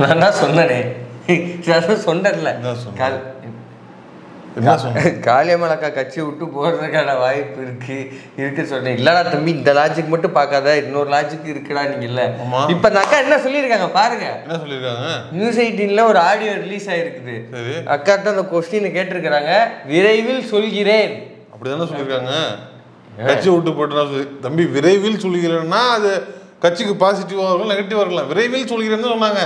நான் தான் சொன்னனே. நான் சொன்னேன்ல? கால் காளியம்மலக்கா கட்சி விட்டு போறதுக்கான வாய்ப்பு இருக்கு இருக்கு சொன்னேன். இல்லடா தம்பி இந்த லாஜிக் மட்டும் பார்க்காத இன்னொரு லாஜிக் இருக்குடா நீங்க இல்ல. இப்ப அக்கா என்ன சொல்லியிருக்காங்க பாருங்க. என்ன சொல்லியிருக்காங்க? நியூஸ் எயிட்டீன்ல ஒரு ஆடியோ ரிலீஸ் ஆயிருக்குது. அக்காட்ட அந்த கொஸ்டின் கேட்டிருக்கிறாங்க. விரைவில் சொல்கிறேன். அப்படிதானே சொல்லியிருக்காங்க. கட்சி விட்டு போட்டு தம்பி விரைவில் சொல்கிறேன்னா அது கட்சிக்கு பாசிட்டிவாக இருக்கலாம் நெகட்டிவாக இருக்கலாம் விரைவில் சொல்கிறேன்னு சொன்னாங்க.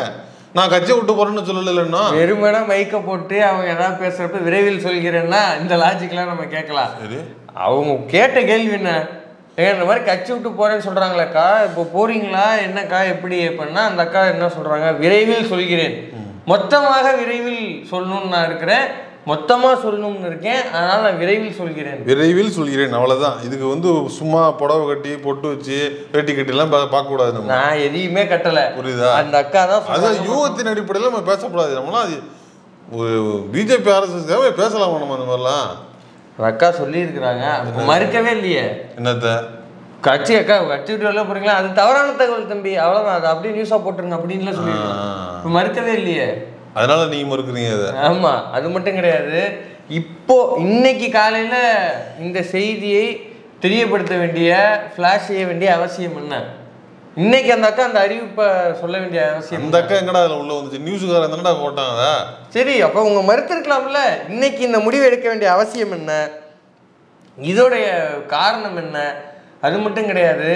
நான் கட்சியை விட்டு போறேன்னு சொல்லலைன்னா வெறுமனா மைக்க போட்டு அவங்க ஏதாவது பேசுறப்ப விரைவில் சொல்கிறேன்னா இந்த லாஜிக்லாம் நம்ம கேட்கலாம். அவங்க கேட்ட கேள்வி என்ன? இந்த மாதிரி கட்சி விட்டு போறேன்னு சொல்றாங்களேக்கா இப்போ போறீங்களா? என்னக்கா? எப்படி? எப்படின்னா அந்த அக்கா என்ன சொல்றாங்க? விரைவில் சொல்கிறேன். மொத்தமாக விரைவில் சொல்லணும்னு நான் இருக்கிறேன். மொத்தமா சொல்லணும்னு இருக்கேன். அதனால நான் விரைவில் சொல்கிறேன். விரைவில் சொல்கிறேன். அவ்வளவுதான். இதுக்கு வந்து சும்மா புடவை கட்டி பொட்டு வச்சு வேட்டி கட்டிலாம் பார்க்கக்கூடாது நம்ம. நான் எதையுமே கட்டல. புரியுதா? அந்த அக்கா தான் அதான். யூகத்தின் அடிப்படையில் நம்ம பேசக்கூடாது. நம்மளாம் அது பிஜேபி ஆர்எஸ்எஸ்க்காகவே பேசலாமா நம்ம அந்த மாதிரிலாம்? அக்கா சொல்லியிருக்கிறாங்க. மறுக்கவே இல்லையே. என்னத்த? கட்சி அக்கா கட்சி விட்டு வெளில போறீங்களா? அது தவறான தகவல் தம்பி. அவ்வளவுதான். அது அப்படியே நியூஸா போட்டுருங்க. அப்படின்லாம் சொல்லியிருக்காங்க. மறுக்கவே இல்லையே. அதனால நீங்க மறுக்கிறீங்க அதை ஆமா அது மட்டும் கிடையாது. இப்போ இன்னைக்கு காலையில இந்த செய்தியை தெரியப்படுத்த வேண்டிய ஃபிளாஷ் செய்ய வேண்டிய அவசியம் என்ன? இன்னைக்கு அந்த அக்கா அந்த அறிவிப்பை சொல்ல வேண்டிய அவசியம் அந்த அக்கா எங்கடா அதில் உள்ள வந்துச்சு? நியூஸுக்காரன் தானடா போட்டாங்க சரி அப்போ உங்க மறுத்திருக்கலாம்ல இன்னைக்கு இந்த முடிவு எடுக்க வேண்டிய அவசியம் என்ன? இதோடைய காரணம் என்ன? அது மட்டும் கிடையாது.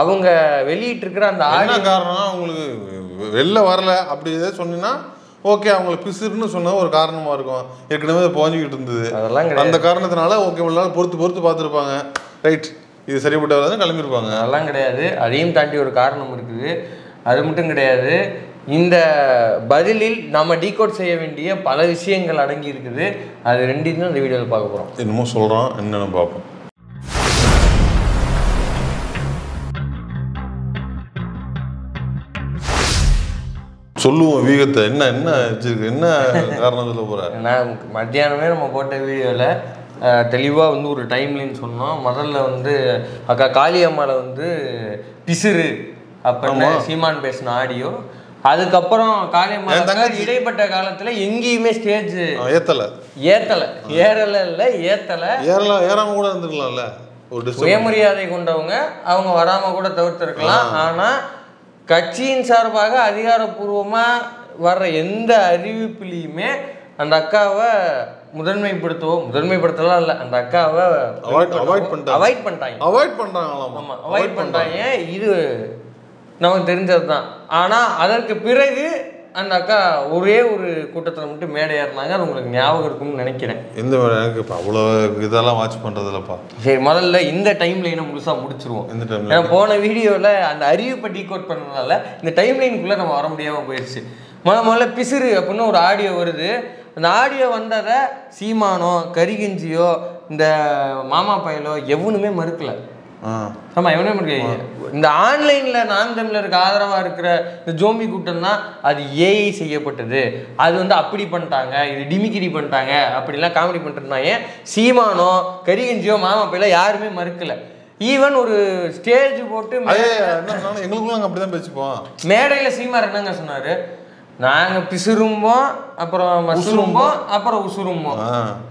அவங்க வெளியிட்டிருக்கிற அந்த ஆடியோ காரணம் அவங்களுக்கு வெளில வரல அப்படி எதாவது சொன்னீங்கன்னா ஓகே அவங்களுக்கு பிசுறுன்னு சொன்ன ஒரு காரணமா இருக்கும். ஏற்கனவே அது புகஞ்சிக்கிட்டு இருந்தது. அதெல்லாம் அந்த காரணத்தினால ஓகே இவ்வளவு நாள் பொறுத்து பொறுத்து பார்த்துருப்பாங்க. ரைட் இது சரிப்பட்டு வராதுன்னு கிளம்பியிருப்பாங்க அதெல்லாம் கிடையாது. அதையும் தாண்டி ஒரு காரணம் இருக்குது. அது மட்டும் கிடையாது. இந்த பதிலில் நம்ம டீகோட் செய்ய வேண்டிய பல விஷயங்கள் அடங்கி இருக்குது. அது ரெண்டையும் தான் இந்த வீடியோவில் பார்க்க போகிறோம் என்னமோ சொல்றான் என்னன்னு பார்ப்போம். சொல்லுவோம் வீகத்தை. என்ன என்ன வச்சிருக்கு? என்ன காரணம் சொல்ல போற? நான் மத்தியானமே நம்ம போட்ட வீடியோவில் தெளிவாக வந்து ஒரு டைம்லைன் சொன்னோம். முதல்ல வந்து அக்கா காளியம்மாவை வந்து பிசிறு அப்படின்னு சீமான் பேசின ஆடியோ அதுக்கப்புறம் காளியம்மா இடைப்பட்ட காலத்தில் எங்கேயுமே ஸ்டேஜ் ஏத்தல. ஏத்தலை. ஏறல இல்லை ஏத்தலை. ஏறலாம் ஏறாம கூட இருந்துக்கலாம்ல ஒரு சுயமரியாதை கொண்டவங்க அவங்க வராம கூட தவிர்த்திருக்கலாம். ஆனா கட்சியின் சார்பாக அதிகாரப்பூர்வமா வர்ற எந்த அறிவிப்புலையுமே அந்த அக்காவை முதன்மைப்படுத்தவோ முதன்மைப்படுத்தலாம் இல்லை. அந்த அக்காவை avoid பண்ணிட்டாங்க. அவாய்ட் பண்ணிட்டாங்க. அவாய்ட் ஆமா. அவாய்ட் பண்ணிட்டாங்க இது நமக்கு தெரிஞ்சது தான் ஆனா அதற்கு பிறகு அந்த அக்கா ஒரே ஒரு கூட்டத்துல மட்டும் மேடை ஏறினாங்க. அது உங்களுக்கு ஞாபகம் இருக்கும்னு நினைக்கிறேன். எந்த எனக்கு இப்போ அவ்வளோ இதெல்லாம் வாட்ச் பண்றதில்லப்பா. சரி முதல்ல இந்த டைம் லைனை முழுசா முடிச்சிருவோம். எந்த டைம்ல ஏன்னா போன வீடியோவில் அந்த அறிவிப்பை டீகோட் பண்ணதுனால இந்த டைம் லைனுக்குள்ளே நம்ம வர முடியாமல் போயிடுச்சு முத முதல்ல பிசிறு அப்படின்னு ஒரு ஆடியோ வருது. அந்த ஆடியோ வந்ததை சீமானோ கரிகஞ்சியோ இந்த மாமா பயலோ எவனுமே மறுக்கல. ஆ. ஆமா எவனே மறுக்கல இந்த ஆன்லைனில் நான் தமிழருக்கு ஆதரவாக இருக்கிற இந்த ஜோம்பி கூட்டம்னா அது ஏஐ செய்யப்பட்டது. அது வந்து அப்படி பண்ணிட்டாங்க இது டிமிக்கிரி பண்ணிட்டாங்க அப்படிலாம் காமெடி பண்ணிருந்தாங்க சீமானோ கரிகஞ்சியோ மாமா பயலோ யாருமே மறுக்கல. ஈவன் ஒரு ஸ்டேஜ் போட்டு எங்களுக்குள்ள நாங்கள் அப்படி தான் பேசிப்போம். மேடையில் சீமார் என்னங்க சொன்னாரு? நாங்க பிசுரும்போம் அப்புறம் மசுரும்போம் அப்புறம் உசுரும்போம்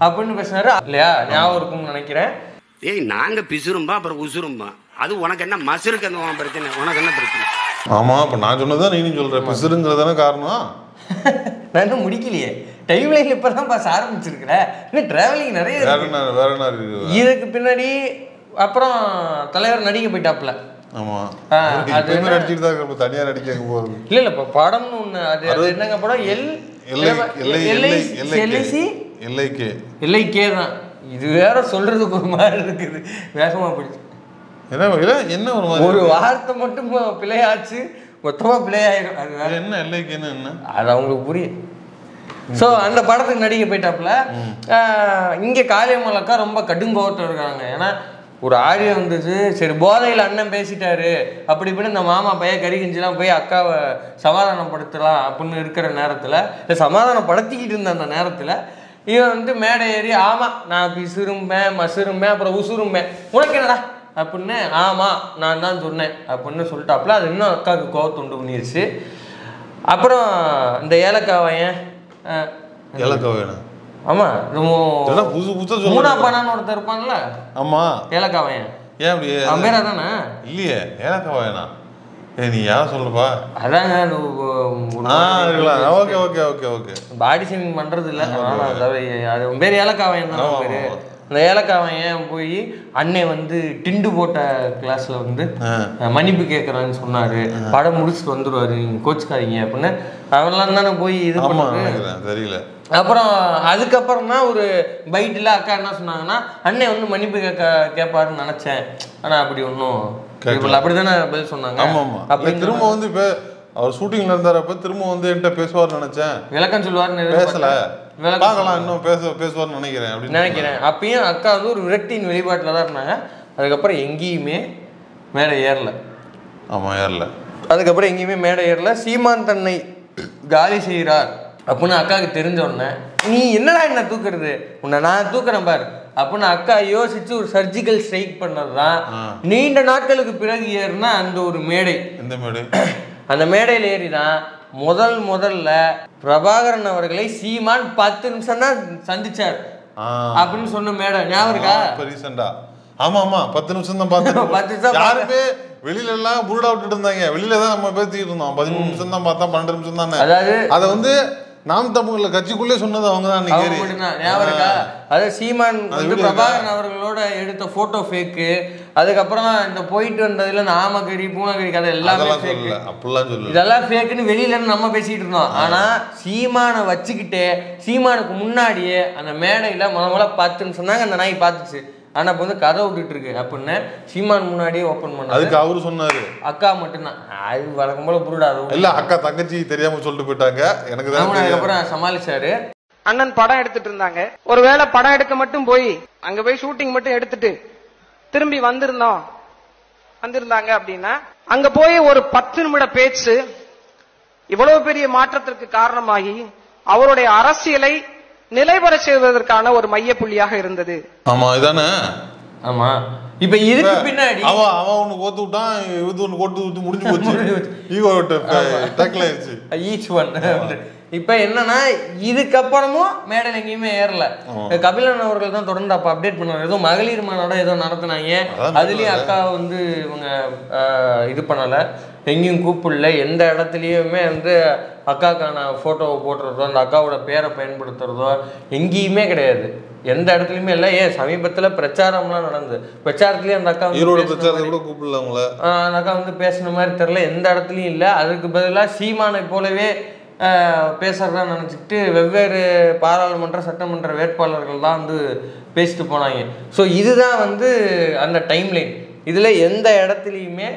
அப்படின்னு பேசினாரு. இல்லையா? ஞாபகம் இருக்கும்னு நினைக்கிறேன். ஏய் நாங்க பிசுரும்பா அப்புறம் உசுரும்பா. அது உனக்கு என்ன மசுருக்கு அந்த பிரச்சனை? உனக்கு என்ன பிரச்சனை? ஆமா இப்போ நான் சொன்னதான் நீனும் சொல்ற. பிசுறுங்கிறது தானே காரணம்? நான் இன்னும் முடிக்கலையே. டைம் லைன் இப்போ தான் பாஸ் ஆரம்பிச்சிருக்கிறேன் இன்னும் டிராவலிங் நிறைய வேற இருக்கு. என்ன வேற என்ன இருக்குது இதுக்கு பின்னாடி அப்புறம் தலைவர் நடிக்க இருக்க தனியா நடிக்க போறது? இல்ல இல்ல இப்போ படம்னு ஒண்ணு அது என்னங்க படம்? L LIC? எல்லைக்கு எல்ஐகே தான். இது வேற சொல்றதுக்கு ஒரு மாதிரி இருக்குது. வேகமா போயிடுச்சு. என்ன என்ன ஒரு மாதிரி ஒரு வார்த்தை மட்டும் பிழையாச்சு மொத்தமா பிழையாயிரும் அது வேற. என்ன எல்லைக்குன்னு என்ன அது அவங்களுக்கு புரியும். ஸோ அந்த படத்துக்கு நடிக்க போயிட்டாப்புல இங்க காளியம்மலக்கா ரொம்ப கடுங்கோட்டம் இருக்காங்க. ஏன்னா ஒரு ஆடியோ வந்துச்சு சரி போதையில் அண்ணன் பேசிட்டாரு. அப்படி இப்படி இந்த மாமா பையன் கறிகிஞ்சிலாம் போய் அக்காவை சமாதானப்படுத்தலாம் அப்படின்னு இருக்கிற நேரத்தில் இல்லை சமாதானப்படுத்திக்கிட்டு இருந்த அந்த நேரத்தில் இவன் வந்து மேடை ஏறி ஆமாம் நான் பிசுரும்பேன் மசுரும்பேன் அப்புறம் உசுரும்பேன் உனக்கு என்னடா? அப்படின்னு ஆமாம் நான் தான் சொன்னேன் அப்படின்னு சொல்லிட்டாப்புல. அது இன்னும் அக்காவுக்கு கோவத்தை உண்டு பண்ணிருச்சு அப்புறம் இந்த ஏலக்காய் வாயன் அஹ், ஏலக்காய் வேணும் ஆமா புதுசு புதுசா மூணா பண்ணான்னு ஒருத்தர் இருப்பான்ல. ஆமா. ஏலக்காய் வாயன். ஏன் அப்படி? அவன் பேர் அதானே இல்லையே ஏலக்காய் வேணாம் ஏ நீ யார் சொல்றப்பா அதாங்க அந்த okay okay okay okay. Body shaming பண்றது இல்ல அது உன் பேர் ஏலக்காவன் பேரு. ஆமா. இந்த ஏலக்காவன் போய் அண்ணன் வந்து டிண்டு போட்ட கிளாஸ்ல வந்து மன்னிப்பு கேட்கறான்னு சொன்னாரு. படம் முடிச்சுட்டு வந்துருவாரு. நீங்க கோச்சுக்காதீங்க அப்படின்னு. அவன்லாம் தானே போய் இது நினைக்கிறேன். தெரியல. அப்புறம் அதுக்கப்புறம் தான் ஒரு பைட்டில் அக்கா என்ன சொன்னாங்கன்னா அண்ணன் வந்து மன்னிப்பு கேட்க கேட்பாருன்னு நினைச்சேன். ஆனா அப்படி ஒன்றும். அப்படி தானே பதில் சொன்னாங்க? ஆமா ஆமா அப்படி இல்ல, திரும்ப வந்து இப்ப அவர் ஷூட்டிங்ல இருந்தாரப்ப திரும்ப வந்து என்கிட்ட பேசுவார்னு நினைச்சேன். விளக்கம் சொல்லுவாருன்னு பேசல. பார்க்கலாம் இன்னும் பேச பேசுவார்னு நினைக்கிறேன் அப்படின்னு நினைக்கிறேன். அப்பயும் அக்கா வந்து ஒரு விரக்தியின் வெளிப்பாட்டில் தான் இருந்தாங்க. அதுக்கப்புறம் எங்கேயுமே மேடை ஏறல. ஆமா யாரில்ல அதுக்கப்புறம் எங்கேயுமே மேடை ஏறல. சீமான் தன்னை காலி செய்கிறார் அப்படின்னு அக்காவுக்கு தெரிஞ்ச உடனே நீ என்னடா என்ன தூக்குறது? உன்னை நான் தூக்குறேன் பாரு. அப்படின்னு அக்கா யோசிச்சு ஒரு சர்ஜிக்கல் ஸ்ட்ரைக் பண்ணது தான் நீண்ட நாட்களுக்கு பிறகு ஏறினா அந்த ஒரு மேடை. எந்த மேடு? அந்த மேடையில் ஏறி தான் முதல் முதல்ல பிரபாகரன் அவர்களை சீமான் பத்து நிமிஷம் தான் சந்திச்சார் அப்படின்னு சொன்ன மேடை. ஞாபகம் இருக்கா? இப்ப ரீசெண்டா ஆமா ஆமா. பத்து நிமிஷம் தான் பார்த்தேன். பத்து நிமிஷம் யாருமே வெளியில எல்லாம் புருடா விட்டுட்டு இருந்தாங்க. வெளியில தான் நம்ம பேசிட்டு இருந்தோம். பதிமூணு நிமிஷம் தான் பார்த்தா பன்னெண்டு நிமிஷம் தானே அதாவது அதை வந்து நாம் தமிழ்ல கட்சிக்குள்ளே சொன்னது அவங்க தான் ஞாபகம் இருக்கா? அதாவது சீமான் வந்து பிரபாகரன் அவர்களோட எடுத்த போட்டோ ஃபேக்கு அதுக்கப்புறம் இந்த போயிட்டு வந்ததுல ஆமக்கறி பூனக்கறி கதை எல்லாமே ஃபேக்கு அப்படிலாம் இதெல்லாம் ஃபேக்குன்னு வெளியில நம்ம பேசிட்டு இருந்தோம். ஆனா சீமானை வச்சுக்கிட்டு சீமானுக்கு முன்னாடியே அந்த மேடையில முத முதல்ல நிமிஷம் தாங்க அந்த நாய் பார்த்துச்சு. ஆனா இப்போ வந்து கதை விட்டுட்டு இருக்கு. அப்படின்னு சீமான் முன்னாடியே ஓப்பன் பண்ணது அதுக்கு அவரு சொன்னாரு. அக்கா மட்டும்தான். அது வழக்கம் போல புருடா அது இல்ல அக்கா தங்கச்சி தெரியாம சொல்லிட்டு போயிட்டாங்க. எனக்கு தான் அதுக்கப்புறம் சமாளிச்சாரு. அண்ணன் படம் எடுத்துட்டு இருந்தாங்க. ஒருவேளை படம் எடுக்க மட்டும் போய் அங்க போய் ஷூட்டிங் மட்டும் எடுத்துட்டு திரும்பி வந்திருந்தோம். வந்திருந்தாங்க அப்படின்னா அங்க போய் ஒரு பத்து நிமிட பேச்சு இவ்வளவு பெரிய மாற்றத்திற்கு காரணமாகி அவருடைய அரசியலை நிலைபெற செய்வதற்கான ஒரு மையப்புள்ளியாக இருந்தது. ஆமா இதானே? ஆமா. இப்ப இதுக்கு பின்னாடி அவன் அவன் ஒண்ணு கோத்து விட்டான் இது ஒண்ணு கோத்து விட்டு முடிஞ்சு போச்சு. ஈகோ டேக்கில் ஆயிடுச்சு. ஈச் ஒன் இப்ப என்னன்னா இதுக்கப்புறமும் மேடையில் எங்கேயுமே ஏறல. கபிலன் அவர்கள் தான் தொடர்ந்து அப்ப அப்டேட் பண்ணாங்க ஏதோ மகளிர் மாநாடம் ஏதோ நடத்துனாங்க. அதுலயும் அக்கா வந்து இவங்க ஆஹ், இது பண்ணல. எங்கேயும் கூப்பிடல. எந்த இடத்துலயுமே வந்து அக்காக்கான போட்டோவை போட்டுறதோ அந்த அக்காவோட பேரை பயன்படுத்துறதோ எங்கேயுமே கிடையாது. எந்த இடத்துலயுமே இல்லை. ஏன்? சமீபத்துல பிரச்சாரம்லாம் நடந்தது. பிரச்சாரத்துலயே அந்த அக்கா ஈரோடு பிரச்சாரத்தை கூட கூப்பிடல அவங்கள. அந்த அக்கா வந்து பேசுன மாதிரி தெரில எந்த இடத்துலையும் இல்லை. அதுக்கு பதிலாக சீமானை போலவே ஆஹ் பேசுறதா நினச்சிக்கிட்டு வெவ்வேறு பாராளுமன்ற சட்டமன்ற வேட்பாளர்கள் தான் வந்து பேசிட்டு போனாங்க. ஸோ இதுதான் வந்து அந்த டைம்லைன் இதில் எந்த இடத்துலையுமே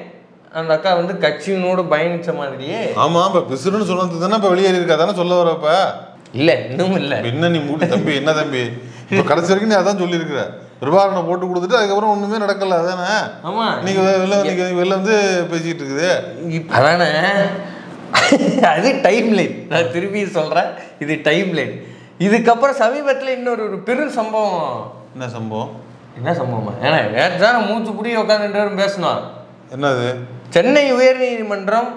அந்த அக்கா வந்து கட்சியினோடு பயணிச்ச மாதிரியே. ஆமா இப்ப பிசுறுன்னு சொன்னது தானே இப்ப வெளியேறி இருக்கா? தானே சொல்ல வரப்ப இல்லை இன்னும் இல்லை. என்ன நீ மூடி தம்பி என்ன தம்பி? இப்ப கடைசி வரைக்கும் நீ அதான் சொல்லியிருக்கிற. பிரபாகரனை போட்டு கொடுத்துட்டு அதுக்கப்புறம் ஒண்ணுமே நடக்கல அதானே? ஆமாம் நீங்க வெளில நீங்க வெளில வந்து பேசிட்டு இருக்குது. அதானே? அது டைம் லைன் நான் திருப்பி சொல்கிறேன் இது டைம் லைன் இதுக்கப்புறம் சமீபத்தில் இன்னொரு ஒரு பெரும் சம்பவம். என்ன சம்பவம்? என்ன சம்பவமா? ஏன்னா தான் மூச்சு புடி உட்காந்து பேரும் பேசணும் என்னது? சென்னை உயர்நீதிமன்றம்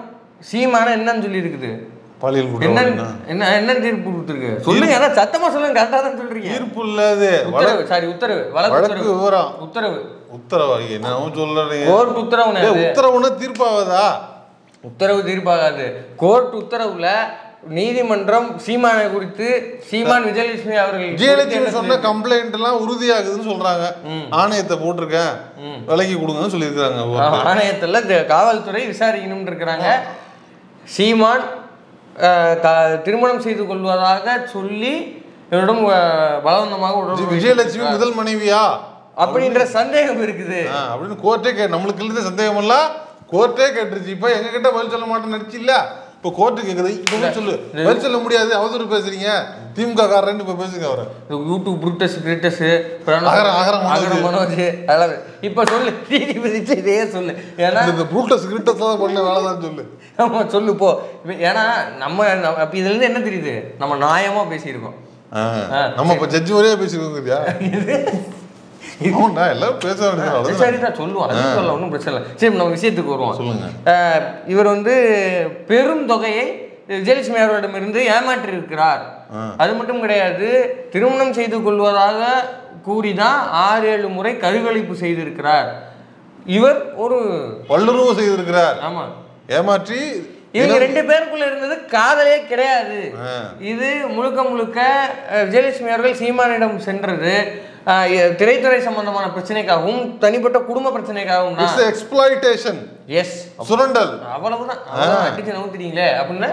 சீமான என்னன்னு சொல்லியிருக்குது. பாலியல் என்ன என்ன தீர்ப்பு கொடுத்துருக்கு? சொல்லுங்க ஏன்னா சத்தமா சொல்லுங்க கரெக்டாக தான் சொல்றீங்க. தீர்ப்பு இல்லது உத்தரவு சாரி உத்தரவு வழக்கு உத்தரவு. விவரம். உத்தரவு. உத்தரவா என்னவும் சொல்றீங்க. கோர்ட் அது. உத்தரவுன்னா தீர்ப்பாவதா உத்தரவு தீர்ப்பாகாது. கோர்ட் உத்தரவுல நீதிமன்றம் சீமானை குறித்து சீமான் விஜயலட்சுமி அவர்கள் விஜயலட்சுமி சொன்ன கம்ப்ளைண்ட் எல்லாம் உறுதியாகுதுன்னு சொல்றாங்க. ஆணையத்தை போட்டிருக்கேன். விலைக்கு கொடுங்கன்னு சொல்லியிருக்காங்க ஆணையத்துல காவல்துறை விசாரிக்கணும்னு இருக்கிறாங்க. சீமான் திருமணம் செய்து கொள்வதாக சொல்லி இவரிடம் பலவந்தமாக விஜயலட்சுமி முதல் மனைவியா? அப்படின்ற சந்தேகம் இருக்குது. அப்படின்னு கோர்ட்டே நம்மளுக்கு இருந்த சந்தேகம் எல்லாம் கோர்ட்டே கேட்டுருச்சு. இப்ப எங்க கிட்ட பதில் சொல்ல மாட்டேன்னு நடிச்சு இல்ல. இப்ப கோர்ட்டு கேக்குது இப்ப சொல்லு. பதில் சொல்ல முடியாது அவதூறு பேசுறீங்க. திமுக காரன்னு இப்ப பேசுங்க அவரை. யூடியூப் புருட்டஸ் கிரிட்டஸ் அகரம், அகரம். அகரம் மனோஜ் அதெல்லாம் இப்ப சொல்லு நீதிபதி இதே சொல்லு. ஏன்னா இந்த புரூட்டஸ் கிரிட்டஸ் தான் பண்ண வேலை தான் சொல்லு. ஆமா சொல்லு போ. இப்ப ஏன்னா நம்ம அப்ப இதுல இருந்து என்ன தெரியுது? நம்ம நியாயமா பேசியிருக்கோம். நம்ம இப்ப ஜட்ஜி வரையா பேசிருக்கோங்கிறியா? ஒன்றும் பிரச்சனை இல்லை. சரி நம்ம விஷயத்துக்கு வருவோம். இவர் வந்து பெரும் தொகையை விஜயலட்சுமி அவர்களிடமிருந்து ஏமாற்றி இருக்கிறார் அது மட்டும் கிடையாது திருமணம் செய்து கொள்வதாக கூறிதான் ஆறு ஏழு முறை கருக்கலைப்பு செய்திருக்கிறார். இவர் ஒரு வல்லுறவு செய்திருக்கிறார். ஆமா. ஏமாற்றி இவங்க ரெண்டு பேருக்குள்ள இருந்தது காதலே கிடையாது. இது முழுக்க முழுக்க விஜயலட்சுமி அவர்கள் சீமானிடம் சென்றது. திரைத்துறை சம்பந்தமான பிரச்சனைக்காகவும் தனிப்பட்ட குடும்ப பிரச்சனைக்காகவும் எக்ஸ்பிளாய்டேஷன் எஸ் சுரண்டல். அவ்வளவுதான். அடிச்சு நவுத்துட்டீங்களே அப்படின்னு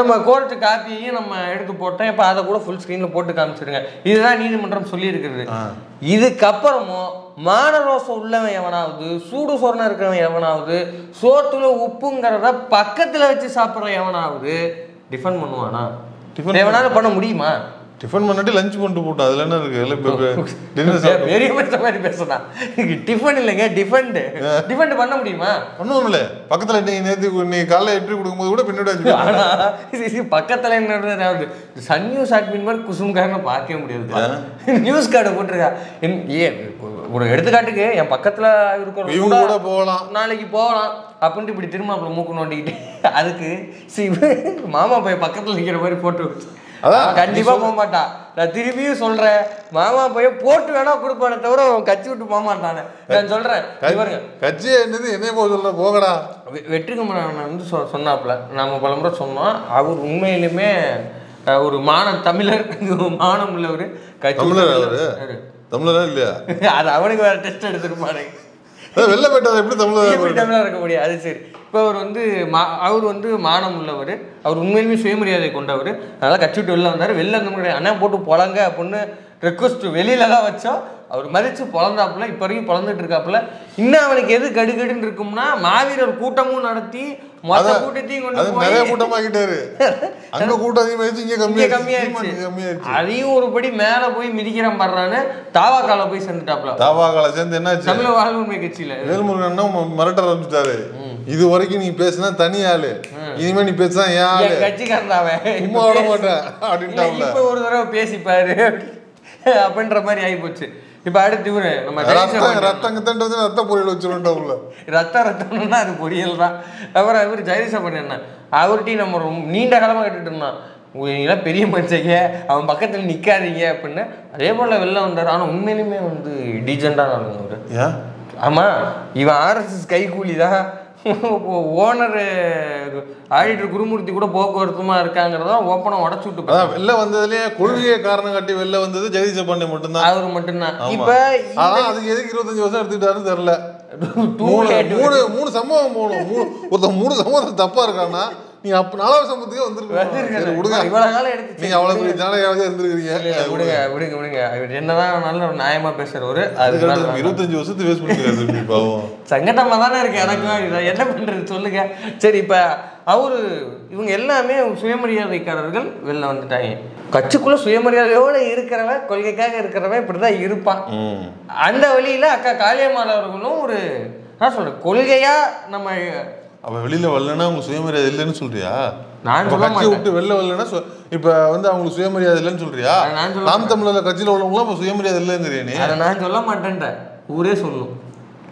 நம்ம கோர்ட்டு காப்பியையும் நம்ம எடுத்து போட்டோம் இப்போ அதை கூட ஃபுல் ஸ்க்ரீனில் போட்டு காமிச்சிருங்க. இதுதான் நீதிமன்றம் சொல்லியிருக்கிறது. இதுக்கப்புறமும் மானரோசம் உள்ளவன் எவனாவது சூடு சொரணம் இருக்கிறவன் எவனாவது சோத்துல உப்புங்கிறத பக்கத்துல வச்சு சாப்பிட்ற எவனாவது டிஃபன் பண்ணுவானா? Defend எவனால பண்ண முடியுமா? டிஃபன் பண்ணிட்டு லஞ்ச் பண்ணிட்டு போட்டோம் அதுல என்ன இருக்கு? இல்ல பெரிய மனுஷன் மாதிரி பேசுனா டிஃபன் இல்லைங்க டிஃபெண்ட் டிஃபெண்ட் பண்ண முடியுமா? பண்ணுவோம்ல பக்கத்துல நீ நேத்து நீ காலைல என்ட்ரி கொடுக்கும்போது கூட பின்னாடி பக்கத்துல என்ன சன் நியூஸ் அட்மின் மாதிரி குசும்காரனை பார்க்கவே முடியாது. நியூஸ் கார்டு போட்டிருக்கா. என்- ஏ ஒரு எடுத்துக்காட்டுக்கு என் பக்கத்துல இருக்கிற இவங்க கூட போகலாம். நாளைக்கு போகலாம். அப்படின்ட்டு இப்படி திரும்ப அப்புறம் மூக்கு நோண்டிக்கிட்டு அதுக்கு சி மாமா போய் பக்கத்துல நிக்கிற மாதிரி போட்டு அதான், கண்டிப்பா போக மாட்டான் நான் திரும்பியும் சொல்றேன். மாமா போய் போட்டு வேணா கொடுப்பானே தவிர அவன் கட்சி விட்டு போக மாட்டானே நான் சொல்றேன். இவருங்க கட்சி என்னது? என்னைய போக சொல்ற போகடா வெற்றிக்குமரன் வந்து சொ சொன்னாப்புல. நம்ம பலமுறை சொன்னோம். அவர் உண்மையிலுமே ஒரு மான தமிழர் மானம் உள்ளவர். கட்சி தமிழர் அவரு? தமிழரா இல்லையா? அது அவனுக்கு வேற டெஸ்ட் எடுத்துருப்பாரு அதான் வெளில போயிட்டாரு எப்படி தமிழர் எப்படி தமிழா இருக்க முடியாது அது சரி. இப்போ அவர் வந்து மா அவர் வந்து மானம் உள்ளவர். அவர் உண்மையிலுமே சுயமரியாதை கொண்டவர். அதனால கட்சி விட்டு வெளில வந்தார். வெளில வந்த அண்ணன் போட்டு பொழங்க அப்படின்னு ரெக்வஸ்ட் வெளியில தான் வச்சோம் அவர் மதிச்சு பொழந்தாப்புல இப்போ வரைக்கும் பொழந்துட்டு இருக்காப்புல. இன்னும் அவனுக்கு எது கடுகடுன்னு இருக்கும்னா மாவீரர் கூட்டமும் நடத்தி மொத்த கூட்டத்தையும் கொண்டு நிறைய போய் கூட்டமாக்கிட்டாரு. அங்க கூட்டம் அதிகமாயிருச்சு இங்க இங்க கம்மியாயிருச்சு அதையும் ஒரு படி மேல போய் மிதிக்கிறான் பாடுறான்னு தாவாக்கால போய் சேர்ந்துட்டாப்புல. தாவாகால சேர்ந்து என்னாச்சு? தமிழ் வாழ்வுரிமை கட்சியில. வேல்முருகன் மிரட்ட ஆரம்பிச்சிட்டாரு. இது வரைக்கும் நீ பேசுனா தனி ஆளு. இனிமே நீ பேசுனா ஏன் ஆளு. கட்சிக்காரன் அவன். சும்மா விட மாட்டேன் இல்ல, அப்படின்ட்டாப்ல இப்ப ஒரு தடவை பேசிப்பாரு. அப்படின்ற மாதிரி ஆயிப்போச்சு. இப்ப அடுத்து இவரு நம்ம ரத்தம் ஜெயசூர்யா ரத்தம் கித்தன்றது ரத்த பொரியல் வச்சிருந்தாப்ல ரத்த ரத்தம்னா அது பொரியல் தான். அப்புறம் இவர் ஜெயரிசா பண்ண அவர்கிட்டையும் நம்ம ரொம்ப நீண்ட காலமா கேட்டுட்டு இருந்தான். நீங்களாம் பெரிய மனுஷங்க. அவன் பக்கத்துல நிக்காதீங்க அப்படின்னு. அதே போல வெளில வந்தார். ஆனா உண்மையிலுமே வந்து டீஜெண்டான ஆளுங்க அவரு ஏன்? ஆமா. இவன் ஆர்எஸ்எஸ் கைக்கூலி தான். ஓனர் ஆடிட்டர் குருமூர்த்தி கூட போக்குவரத்துமா இருக்காங்கிறத ஓப்பனா உடச்சு விட்டு வெளில வந்ததுலயே கொள்கையை காரணம் காட்டி வெளில வந்தது ஜெகதீஷ பாண்டே மட்டும்தான் அவர் மட்டும்தான். இப்ப ஆனா அதுக்கு எதுக்கு இருபத்தஞ்சு வருஷம் எடுத்துக்கிட்டாருன்னு தெரியல மூணு. மூணு மூணு சம்பவம் போகணும் மூணு ஒருத்தன் மூணு சம்பவம் தப்பா இருக்கான்னா நீ அப்ப நாலாவது சம்பவத்துக்கே வந்திருக்க சரி விடுங்க. இவ்வளவு காலம் எடுத்து நீங்க அவ்வளவு பெரிய இருந்திருக்கிறீங்க. விடுங்க விடுங்க விடுங்க. இவர் என்னதான் நல்ல நியாயமா பேசுறவரு அதுக்கு இருபத்தஞ்சு வருஷத்து வேஸ்ட் பண்ணிருக்காரு பாவம். சங்கடமா தானே இருக்கு எனக்கும். என்ன பண்றது? சொல்லுங்க. சரி இப்ப அவரு இவங்க எல்லாமே சுயமரியாதைக்காரர்கள் வெளில வந்துட்டாங்க. கட்சிக்குள்ள சுயமரியாதையோட இருக்கிறவன் கொள்கைக்காக இருக்கிறவன் இப்படிதான் இருப்பான். அந்த வழியில அக்கா காளியம்மாள் அவர்களும் ஒரு நான் சொல்றேன் கொள்கையா நம்ம அப்ப வெளியில வரலன்னா அவங்க சுயமரியாதை இல்லைன்னு சொல்றியா? நான் சொல்ல. விட்டு வெளில வரலன்னா இப்ப வந்து அவங்களுக்கு சுயமரியாதை இல்லைன்னு சொல்றியா? நாம் தமிழர்ல கட்சியில உள்ளவங்களும் அப்ப சுயமரியாதை இல்லைங்கிறியா நீ. நான் சொல்ல மாட்டேன்ட்டேன் ஊரே சொல்லும்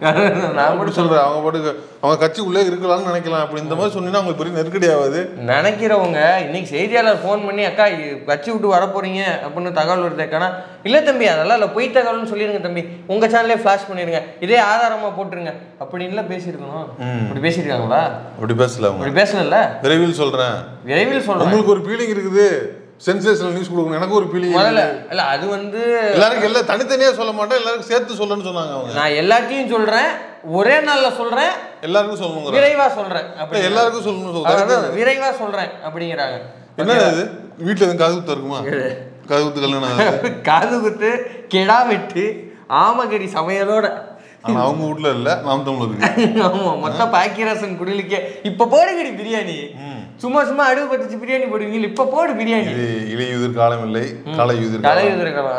நான் மட்டும் சொல்ற அவங்க பாட்டுக்கு அவங்க கட்சி உள்ளே இருக்கலாம்னு நினைக்கலாம். அப்படி இந்த மாதிரி சொன்னீங்கன்னா அவங்களுக்கு பெரிய நெருக்கடி ஆகாது. நினைக்கிறவங்க இன்னைக்கு செய்தியாளர் ஃபோன் பண்ணி அக்கா கட்சி விட்டு வர போறீங்க அப்படின்னு தகவல் வருதேக்கானா இல்லை தம்பி அதெல்லாம் இல்லை. பொய் தகவல்னு சொல்லிருங்க தம்பி. உங்க சேனல்லே ஃபிளாஷ் பண்ணிருங்க. இதே ஆதாரமா போட்டுருங்க. அப்படின்லாம் பேசியிருக்கணும். அப்படி பேசியிருக்காங்களா? அப்படி பேசல அப்படி பேசல விரைவில் சொல்றேன். விரைவில் சொல்றேன். உங்களுக்கு ஒரு ஃபீலிங் இருக்குது. சென்சேஷனல் நியூஸ் கொடுக்கணும். எனக்கு ஒரு ஃபீலிங் முதல்ல இல்ல அது வந்து எல்லாருக்கும் எல்லாம் தனித்தனியா சொல்ல மாட்டேன். எல்லாருக்கும் சேர்த்து சொல்லணும்னு சொன்னாங்க அவங்க. நான் எல்லாத்தையும் சொல்றேன். ஒரே நாள்ல சொல்றேன். எல்லாருக்கும் சொல்லணுங்கிற. விரைவா சொல்றேன் அப்படி எல்லாருக்கும் சொல்லணும் சொல்றேன். விரைவா சொல்றேன் அப்படிங்கிறாங்க. என்ன இது வீட்டுல எதுவும் காது குத்து இருக்குமா? காது குத்து கல்யாணம். காது குத்து கெடா வெட்டு ஆமகரி சமையலோட. ஆனா அவங்க வீட்ல இல்ல. நாம் தமிழ் இருக்கு ஆமா மொத்த பாக்கியராசன் குடிலுக்கே. இப்ப போடுங்கடி பிரியாணி. சும்மா சும்மா அடுவு பட்டுச்சு பிரியாணி போடுவீங்க. இப்ப போடு பிரியாணி. இது இலையுதிர் காலம் இல்லை காலையுதிர் கலை காலம்.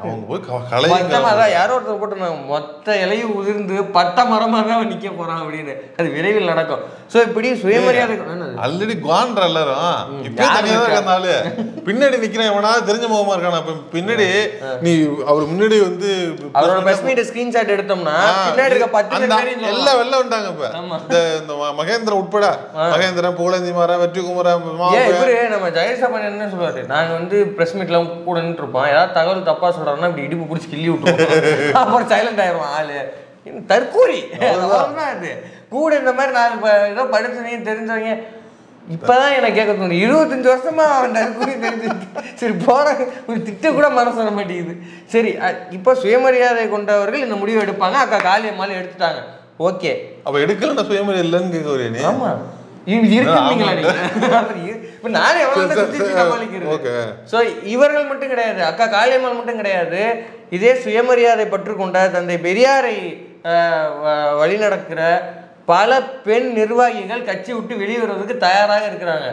அவங்க போய் கலை மொத்தமா யாரோ ஒருத்தர் போட்டுருந்தாங்க மொத்த இலையும் உதிர்ந்து பட்ட மரமா தான் நிக்க போறான் அப்படின்னு. அது விரைவில் நடக்கும். சோ இப்படி சுயமரியாதை? ஆல்ரெடி குவான்ற எல்லாரும். இப்பயே யார் தனியா தான் இருக்கா? இருக்கனால பின்னாடி நிக்கிறேன் எவனா தெரிஞ்ச முகமா இருக்கானா? அப்ப பின்னாடி நீ அவர் முன்னாடி வந்து அவரோட பஸ் மீட் ஸ்கிரீன்ஷாட் எடுத்தோம்னா பின்னாடி இருக்க பத்து எல்லாம். வெளில வந்துட்டாங்க இப்ப. இந்த இந்த ம- மகேந்திரன் உட்பட. மகேந்திரன் புகழேந்தி மாறன் குமரன் வெற்றி குமரன் ஏன் மாவன் இவரு நம்ம ஜெயசபன் என்ன சொல்லுவாரு? நாங்க வந்து பிரஸ் மீட்ல கூட நின்று இருப்போம் ஏதாவது தகவல் தப்பா சொல்றாருன்னா இப்படி இடுப்பு பிடிச்சி கிள்ளி விட்டுருவோம். அப்புறம் சைலண்ட் ஆயிடுவான் ஆளு. தற்கூரி அது. கூட இந்த மாதிரி நான் இப்ப ஏதோ படிச்சவங்க தெரிஞ்சவங்க இப்பதான் எனக்கு கேட்க தோணுது. இருபத்தஞ்சு வருஷமா அவன் தற்கூரி தெரிஞ்சு சரி போற ஒரு திட்ட கூட மனசு வர மாட்டேங்குது. சரி இப்ப சுயமரியாதை கொண்டவர்கள் இந்த முடிவு எடுப்பாங்க. அக்கா காளியம்மாள் எடுத்துட்டாங்க. ஓகே. அப்ப எடுக்கல சுயமரியாதை இல்லைன்னு கேட்க ஆமா. இவர்கள் மட்டும் கிடையாது அக்கா காளியம்மாள் மட்டும் கிடையாது இதே சுயமரியாதை பற்று கொண்ட தந்தை பெரியாரை வழிநடக்கிற பல பெண் நிர்வாகிகள் கட்சி விட்டு வெளியேறதுக்கு தயாராக இருக்கிறாங்க.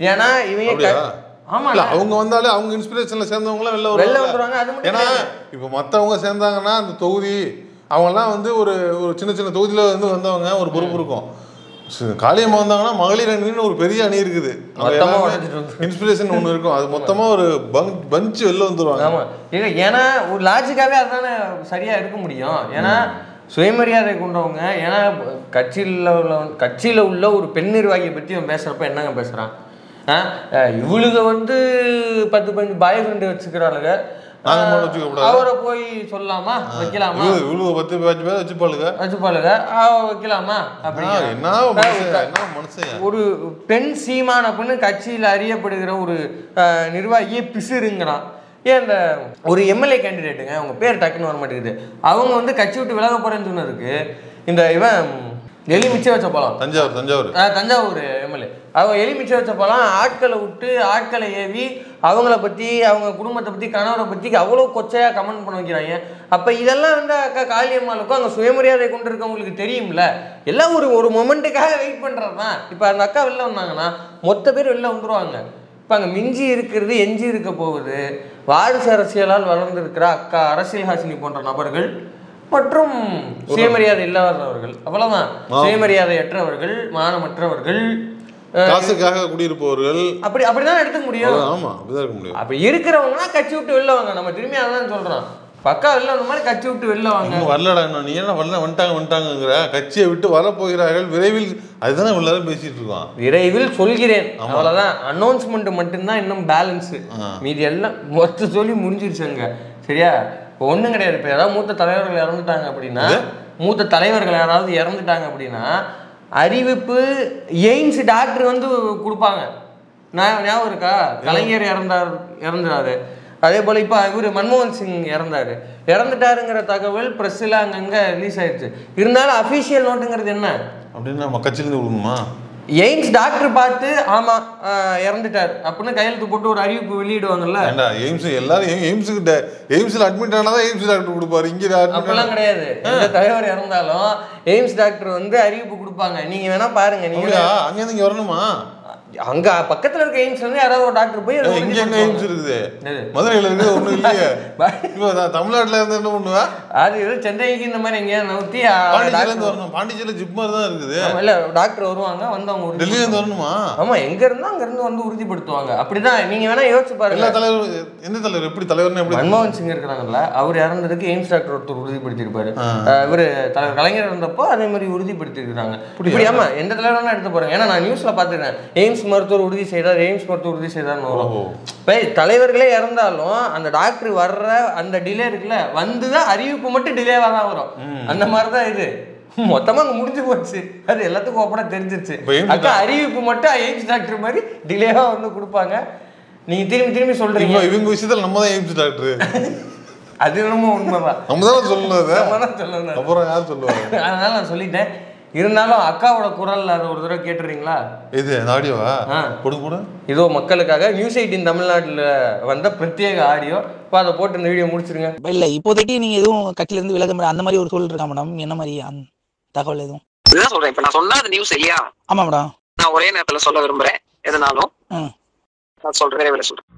ஏன்னா இவங்க அப்படியா? க- ஆமா இல்ல அவங்க வந்தாலே அவங்க இன்ஸ்பிரேஷன்ல சேர்ந்தவங்க எல்லாம் வெளில வெளில வந்துருவாங்க அது ஏன்னா. இப்ப மத்தவங்க சேர்ந்தாங்கன்னா அந்த தொகுதி அவங்கெல்லாம் வந்து ஒரு ஒரு சின்ன சின்ன தொகுதியில வந்து வந்தவங்க ஒரு பொறுப்பு இருக்கும். காளியம்மா வந்தாங்கன்னா மகளிர் அணின்னு ஒரு பெரிய அணி இருக்குது. இன்ஸ்பிரேஷன் ஒண்ணு இருக்கும். அது மொத்தமா ஒரு பஞ்ச் வெளில வந்துருவாங்க. ஆமா. இல்ல ஏன்னா ஒரு லாஜிக்காவே அதானே சரியா இருக்க முடியும். ஏன்னா சுயமரியாதை கொண்டவங்க ஏன்னா கட்சியில் உள்ள கட்சியில உள்ள ஒரு பெண் நிர்வாகியை பத்தி அவன் பேசுறப்ப என்னங்க அஹ், இவளுக வந்து பத்து பஞ்சு பாய் ஃப்ரெண்டு வச்சுக்கிறாளுங்க அவரை போய் சொல்லலாமா? வைக்கலாமா? இவ்வளவு பத்து பேச்சு பேர் வச்சுப்பாளுங்க. வச்சுப்பாளுங்க. அவ வைக்கலாமா? ஆ, அப்படி என்ன மனுஷன் என்ன மனுஷன்? ஒரு பெண் சீமான அப்படின்னு கட்சியில் அறியப்படுகிற ஒரு அஹ், நிர்வாகியே பிசுருங்கிறான். ஏன் இந்த ஒரு எம்எல்ஏ கேண்டிடேட்டுங்க அவங்க பேர் டக்குன்னு வர மாட்டேங்குது. அவங்க வந்து கட்சி விட்டு விலக போறேன்னு சொன்னதுக்கு இந்த இவன் எலி மிச்சம் வச்ச போலாம் தஞ்சாவூர் தஞ்சாவூர். தஞ்சாவூர் எம்எல்ஏ. அவங்க எலி மிச்சம் வச்ச போலாம் ஆட்களை விட்டு ஆட்களை ஏவி அவங்கள பற்றி அவங்க குடும்பத்தை பற்றி கணவரை பற்றி அவ்வளோ கொச்சையாக கமெண்ட் பண்ண வைக்கிறாங்க. அப்போ இதெல்லாம் வந்து அக்கா காளியம்மாளுக்கும் அங்கே சுயமரியாதை கொண்டு இருக்கவங்களுக்கு தெரியும்ல? எல்லாம் ஒரு ஒரு மொமெண்ட்டுக்காக வெயிட் பண்ணுறது தான். இப்போ அந்த அக்கா வெளில வந்தாங்கன்னா மொத்த பேர் வெளில வந்துருவாங்க. இப்போ அங்கே மிஞ்சி இருக்கிறது எஞ்சி இருக்க போகுது. வாரிசு அரசியலால் வளர்ந்திருக்கிற அக்கா அரசியல் ஹாசினி போன்ற நபர்கள் மற்றும் சுயமரியாதை இல்லாதவர்கள். அவ்வளவுதான். சுயமரியாதையற்றவர்கள் மானமற்றவர்கள் காசுக்காக குடியிருப்பவர்கள். அப்படி அப்படிதான் எடுத்துக்க முடியும். ஆமா அப்படிதான் இருக்க முடியும். அப்படி இருக்கிறவங்க கட்சி விட்டு வெளில வாங்க. நம்ம திரும்பி அதான் சொல்றோம். பக்கா வெளில வந்த மாதிரி கட்சி விட்டு வெளில வாங்க. வரலடா நீ என்ன வரல வந்துட்டாங்க வந்துட்டாங்கங்கிற கட்சியை விட்டு வரப் போகிறார்கள் விரைவில் அதுதானே எல்லாரும் பேசிட்டு இருக்கோம். விரைவில் சொல்கிறேன். அவ்வளவுதான். அனௌன்ஸ்மெண்ட் மட்டும்தான் இன்னும் பேலன்ஸ் மீதி எல்லாம் மொத்த சொல்லி முடிஞ்சிருச்சுங்க சரியா? இப்போ ஒண்ணும் கிடையாது. இப்போ ஏதாவது மூத்த தலைவர்கள் இறந்துட்டாங்க அப்படின்னா மூத்த தலைவர்கள் யாராவது இறந்துட்டாங்க அப்படின்னா அறிவிப்பு எய்ம்ஸ் டாக்டர் வந்து கொடுப்பாங்க. நான் ஞாபகம் இருக்கா? கலைஞர் இறந்தார் இறந்துறாரு. அதே போல் இப்போ இவர் மன்மோகன் சிங் இறந்தாரு. இறந்துட்டாருங்கிற தகவல் ப்ரெஸ்ஸில் அங்கங்கே ரிலீஸ் ஆயிடுச்சு. இருந்தாலும் அஃபிஷியல் நோட்டுங்கிறது என்ன? அப்படின்னு நம்ம கட்சியிலேருந்து விடணுமா? எய்ம்ஸ் டாக்டர் பார்த்து ஆமா இறந்துட்டார். அப்படின்னு கையெழுத்து போட்டு ஒரு அறிவிப்பு வெளியிடுவாங்கல்ல? ஏண்டா எய்ம்ஸ் எல்லாரும் எய்ம்- எய்ம்ஸுக்கு எய்ம்ஸில் அட்மிட் ஆனாதான் எய்ம்ஸ் டாக்டர் கொடுப்பாரு. இங்கே ஆனா- கிடையாது. எந்த தலைவர் இறந்தாலும் எய்ம்ஸ் டாக்டர் வந்து அறிவிப்பு கொடுப்பாங்க. நீங்க வேணா பாருங்க நீங்க அப்படியா? அங்கேருந்து இங்கே வரணுமா? அங்க பக்கத்துல இருக்க எய்ம்ஸ்ல இருந்து யாராவது ஒரு டாக்டர் போய் இங்க எங்க எய்ம்ஸ். இருக்குது? மதுரையில் இருக்குது ஒன்றும் இல்லையே. இப்போ நான் தமிழ்நாட்டில் இருந்து என்ன பண்ணுவேன் அது ஏதோ சென்னைக்கு இந்த மாதிரி எங்கேயாவது நவுத்தி வரணும். பாண்டிச்சேரியில் ஜிப்மர் தான் இருக்குது. இல்ல டாக்டர் வருவாங்க வந்து அவங்க உறுதி- டெல்லியிலேருந்து வரணுமா? ஆமா எங்க இருந்தா அங்க இருந்து வந்து உறுதிப்படுத்துவாங்க. அப்படிதான் நீங்க வேணா யோசிச்சு எல்லா பாருங்க தலைவரும் எந்த தலைவர் எப்படி தலைவர்னு எப்படி மன்மோகன் சிங் இருக்கிறாங்கல்ல அவர் இறந்ததுக்கு எய்ம்ஸ் டாக்டர் ஒருத்தர் உறுதிப்படுத்தியிருப்பாரு. இவரு தலைவர் கலைஞர் இருந்தப்போ அதே மாதிரி உறுதிப்படுத்தியிருக்காங்க இப்படி ஆமா எந்த தலைவர் வேணா எடுத்து போறாங்க ஏன்னா நான் நியூஸ்ல பாத்துக்கிறேன் எய்ம்ஸ் மருத்துவர் உறுதி செய்தார் எய்ம்ஸ் மருத்துவர் உறுதி செய்தார்னு வரும். இப்போ தலைவர்களே இறந்தாலும் அந்த டாக்டர் வர்ற அந்த டிலே இருக்குல்ல வந்து தான் அறிவிப்பு மட்டும் டிலேவா தான் வரும். அந்த மாதிரி தான் இது. மொத்தமா அங்க முடிஞ்சு போச்சு. அது எல்லாத்துக்கும் ஓப்பனா தெரிஞ்சிருச்சு. எய்ம்ஸ் அக்கா அறிவிப்பு மட்டும் எய்ம்ஸ் டாக்டர் மாதிரி டிலேவா வந்து கொடுப்பாங்க. நீங்க திரும்பி திரும்பி சொல்றீங்க. இவங்க விஷயத்தில் நம்ம தான் எய்ம்ஸ் டாக்டர். அது என்னமோ உண்மைதான். நம்ம தானே சொல்லணும் நம்ம தான் சொல்லணும். அப்புறம் யார் சொல்லுவாங்க? அதனால நான் சொல்லிட்டேன். இருந்தாலும் அக்காவோட குரல் அது ஒரு தடவை கேட்டுறீங்களா? இது அந்த ஆடியோவா ஆ. கொடு கொடு. இதோ மக்களுக்காக நியூஸ் எயிட்டின் தமிழ்நாட்டில் வந்த பிரத்யேக ஆடியோ இப்போ அதை போட்டு இந்த வீடியோ முடிச்சிருங்க. இல்ல இப்போதைக்கு நீங்க எதுவும் கட்சியில இருந்து விலக முடியாது அந்த மாதிரி ஒரு சூழல் இருக்கா மேடம் என்ன மாதிரி தகவல் எதுவும்? இதுதான் சொல்றேன். இப்ப நான் சொன்னா அது நியூஸ் இல்லையா? ஆமா மேடம் நான் ஒரே நேரத்துல சொல்ல விரும்புறேன். எதுனாலும் ம் நான் சொல்றேன் விரைவில் சொல்றேன்.